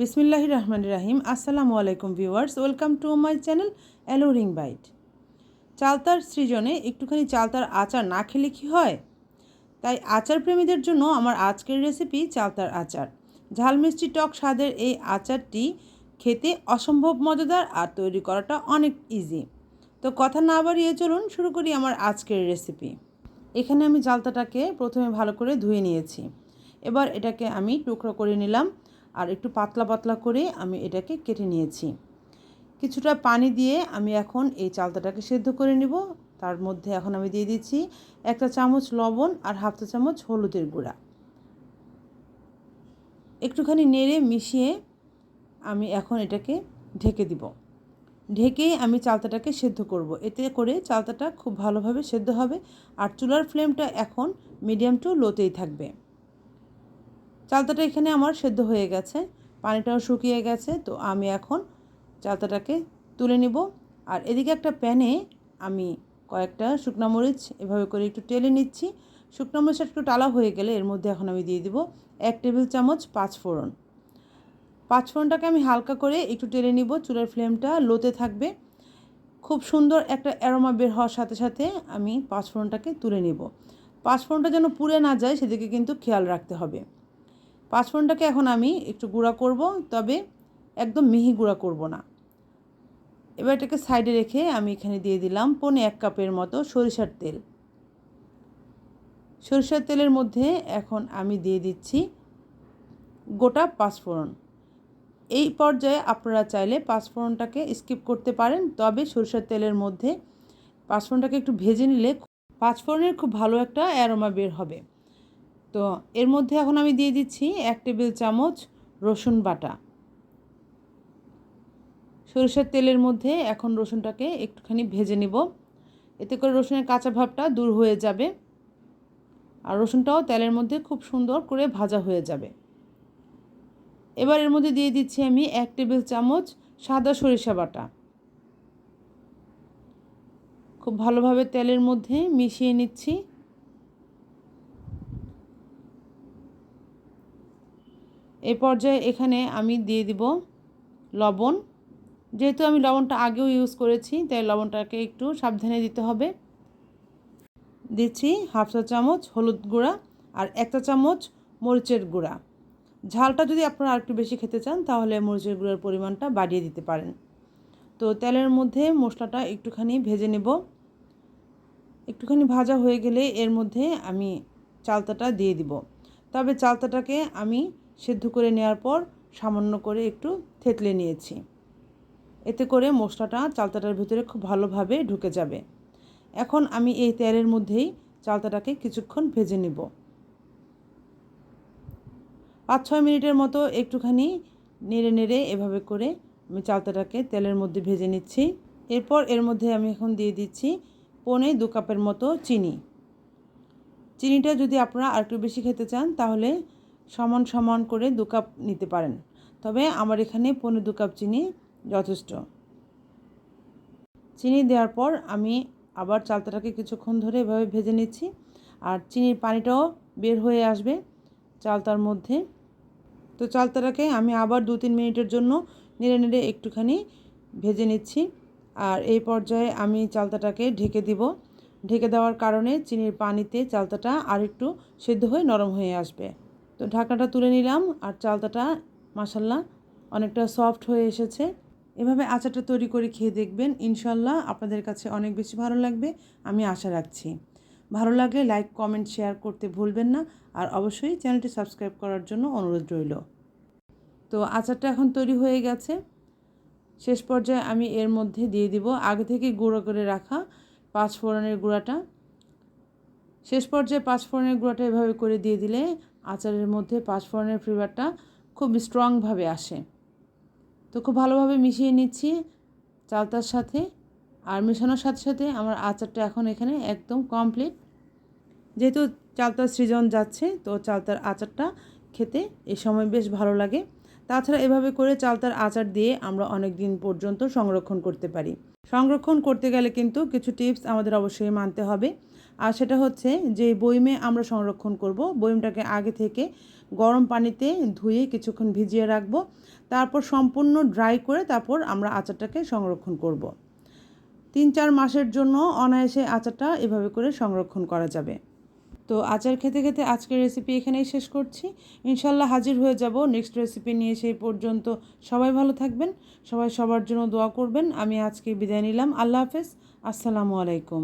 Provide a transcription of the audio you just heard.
বিসমিল্লাহ রহমান রাহিম। আসসালামু আলাইকুম viewers, welcome to my channel alluring bite. চালতার সৃজনে একটুখানি চালতার আচার না খেলে কি হয়? তাই আচার প্রেমীদের জন্য আমার আজকের রেসিপি চালতার আচার। ঝাল মিষ্টি টক স্বাদের এই আচারটি খেতে অসম্ভব মজাদার আর তৈরি করাটা অনেক ইজি তো কথা না বাড়িয়ে চলুন, শুরু করি আমার আজকের রেসিপি এখানে আমি চালতাটাকে প্রথমে ভালো করে ধুয়ে নিয়েছি। এবার এটাকে আমি টুকরো করে নিলাম। আর একটু পাতলা পাতলা করে আমি এটাকে কেটে নিয়েছি। কিছুটা পানি দিয়ে আমি এখন এই চালতাটাকে সেদ্ধ করে নিব। তার মধ্যে এখন আমি দিয়ে দিচ্ছি একটা চামচ লবণ আর হাফ চা চামচ হলুদের গুঁড়া। একটুখানি নেড়ে মিশিয়ে আমি এখন এটাকে ঢেকে দিব। ঢেকেই আমি চালতাটাকে সেদ্ধ করব। এতে করে চালতাটা খুব ভালোভাবে সেদ্ধ হবে আর চুলার ফ্লেমটা এখন মিডিয়াম টু লোতেই থাকবে। চালতাটা এখানে আমার সেদ্ধ হয়ে গেছে, পানিটাও শুকিয়ে গেছে, তো আমি এখন চালতাটাকে তুলে নিব। আর এদিকে একটা প্যানে আমি কয়েকটা শুকনো মরিচ এভাবে করে একটু টেলে নিচ্ছি। শুকনো মরিচটা একটু টালা হয়ে গেলে এর মধ্যে এখন আমি দিয়ে দিব এক টেবিল চামচ পাঁচ ফোড়ন। পাঁচ ফোড়নটাকে আমি হালকা করে একটু টেলে নিব, চুলার ফ্লেমটা লোতে থাকবে। খুব সুন্দর একটা অ্যারোমা বের হওয়ার সাথে সাথে আমি পাঁচ ফোড়নটাকে তুলে নিব। পাঁচ ফোড়নটা যেন পুড়ে না যায় সেদিকে কিন্তু খেয়াল রাখতে হবে। পাঁচফোড়নটাকে এখন আমি একটু গুঁড়া করব, তবে একদম মিহি গুঁড়া করব না। এবার এটাকে সাইডে রেখে আমি এখানে দিয়ে দিলাম পনে এক কাপের মতো সরিষার তেল। সরিষার তেলের মধ্যে এখন আমি দিয়ে দিচ্ছি গোটা পাঁচফোড়ন। এই পর্যায়ে আপনারা চাইলে পাঁচফোড়নটাকে স্কিপ করতে পারেন, তবে সরিষার তেলের মধ্যে পাঁচফোড়নটাকে একটু ভেজে নিলে পাঁচফোড়নের খুব ভালো একটা অ্যারোমা বের হবে। তো এর মধ্যে এখন আমি দিয়ে দিচ্ছি এক টেবিল চামচ রসুন বাটা। সরিষার তেলের মধ্যে এখন রসুনটাকে একটুখানি ভেজে নিব। এতে করে রসুনের কাঁচা ভাবটা দূর হয়ে যাবে আর রসুনটাও তেলের মধ্যে খুব সুন্দর করে ভাজা হয়ে যাবে। এবার এর মধ্যে দিয়ে দিচ্ছি আমি এক টেবিল চামচ সাদা সরিষা বাটা। খুব ভালোভাবে তেলের মধ্যে মিশিয়ে নিচ্ছি। এই পর্যায়ে এখানে আমি দিয়ে দিব লবণ। যেহেতু আমি লবণটা আগেও ইউজ করেছি, তাই লবণটাকে একটু সাবধানে দিতে হবে। দিচ্ছি হাফ চা চামচ হলুদ গুঁড়া আর একটা চামচ মরিচের গুঁড়া। ঝালটা যদি আপনারা আরেকটু বেশি খেতে চান, তাহলে মরিচের গুঁড়ার পরিমাণটা বাড়িয়ে দিতে পারেন। তো তেলের মধ্যে মশলাটা একটুখানি ভেজে নেব। একটুখানি ভাজা হয়ে গেলে এর মধ্যে আমি চালতাটা দিয়ে দিব। তবে চালতাটাকে আমি সেদ্ধ করে নেওয়ার পর সামান্য করে একটু থেতলে নিয়েছি। এতে করে মশলাটা চালতাটার ভিতরে খুব ভালোভাবে ঢুকে যাবে। এখন আমি এই তেলের মধ্যেই চালতাটাকে কিছুক্ষণ ভেজে নেব। পাঁচ ছয় মিনিটের মতো একটুখানি নেড়ে নেড়ে এভাবে করে আমি চালতাটাকে তেলের মধ্যে ভেজে নিচ্ছি। এরপর এর মধ্যে আমি এখন দিয়ে দিচ্ছি পনে দু কাপের মতো চিনি। চিনিটা যদি আপনারা আর একটু বেশি খেতে চান তাহলে সমান সমান করে দু কাপ নিতে পারেন। তবে আমার এখানে পনেরো দু কাপ চিনি যথেষ্ট। চিনি দেওয়ার পর আমি আবার চালতাটাকে কিছুক্ষণ ধরে এভাবে ভেজে নিচ্ছি। আর চিনির পানিটাও বের হয়ে আসবে চালতার মধ্যে। তো চালতাটাকে আমি আবার দু তিন মিনিটের জন্য নেড়ে নেড়ে একটুখানি ভেজে নিচ্ছি। আর এই পর্যায়ে আমি চালতাটাকে ঢেকে দিব। ঢেকে দেওয়ার কারণে চিনির পানিতে চালতাটা আর একটু সেদ্ধ হয়ে নরম হয়ে আসবে। তো ঢাকনাটা তুলে নিলাম আর চালতাটা মাসাল্লাহ অনেকটা সফট হয়ে এসেছে। এভাবে আচারটা তৈরি করে খেয়ে দেখবেন ইনশাল্লাহ আপনাদের কাছে অনেক বেশি ভালো লাগবে, আমি আশা রাখছি। ভালো লাগলে লাইক কমেন্ট শেয়ার করতে ভুলবেন না আর অবশ্যই চ্যানেলটি সাবস্ক্রাইব করার জন্য অনুরোধ রইল। তো আচারটা এখন তৈরি হয়ে গেছে। শেষ পর্যায়ে আমি এর মধ্যে দিয়ে দিব আগে থেকে গুঁড়ো করে রাখা পাঁচ ফোড়নের গুঁড়াটা। শেষ পর্যায়ে পাঁচ ফোড়নের গুঁড়াটা এভাবে করে দিয়ে দিলে আচারের মধ্যে পাঁচফোড়নের ফ্লেভারটা খুব স্ট্রংভাবে আসে। তো খুব ভালোভাবে মিশিয়ে নিচ্ছি চালতার সাথে। আর মেশানোর সাথে সাথে আমার আচারটা এখন এখানে একদম কমপ্লিট যেহেতু চালতার সৃজন যাচ্ছে, তো চালতার আচারটা খেতে এ সময় বেশ ভালো লাগে। তাছাড়া এভাবে করে চালতার আচার দিয়ে আমরা অনেক দিন পর্যন্ত সংরক্ষণ করতে পারি। সংরক্ষণ করতে গেলে কিন্তু কিছু টিপস আমাদের অবশ্যই মানতে হবে। আর সেটা হচ্ছে যে বইমে আমরা সংরক্ষণ করব। বইমটাকে আগে থেকে গরম পানিতে ধুয়ে কিছুক্ষণ ভিজিয়ে রাখব। তারপর সম্পূর্ণ ড্রাই করে তারপর আমরা আচারটাকে সংরক্ষণ করব। তিন চার মাসের জন্য অনায়াসে আচারটা এভাবে করে সংরক্ষণ করা যাবে। তো আচার খেতে খেতে আজকের রেসিপি এখানেই শেষ করছি। ইনশাল্লাহ হাজির হয়ে যাব নেক্সট রেসিপি নিয়ে সেই পর্যন্ত। সবাই ভালো থাকবেন, সবাই সবার জন্য দোয়া করবেন। আমি আজকে বিদায় নিলাম। আল্লাহ হাফেজ। আসসালামু আলাইকুম।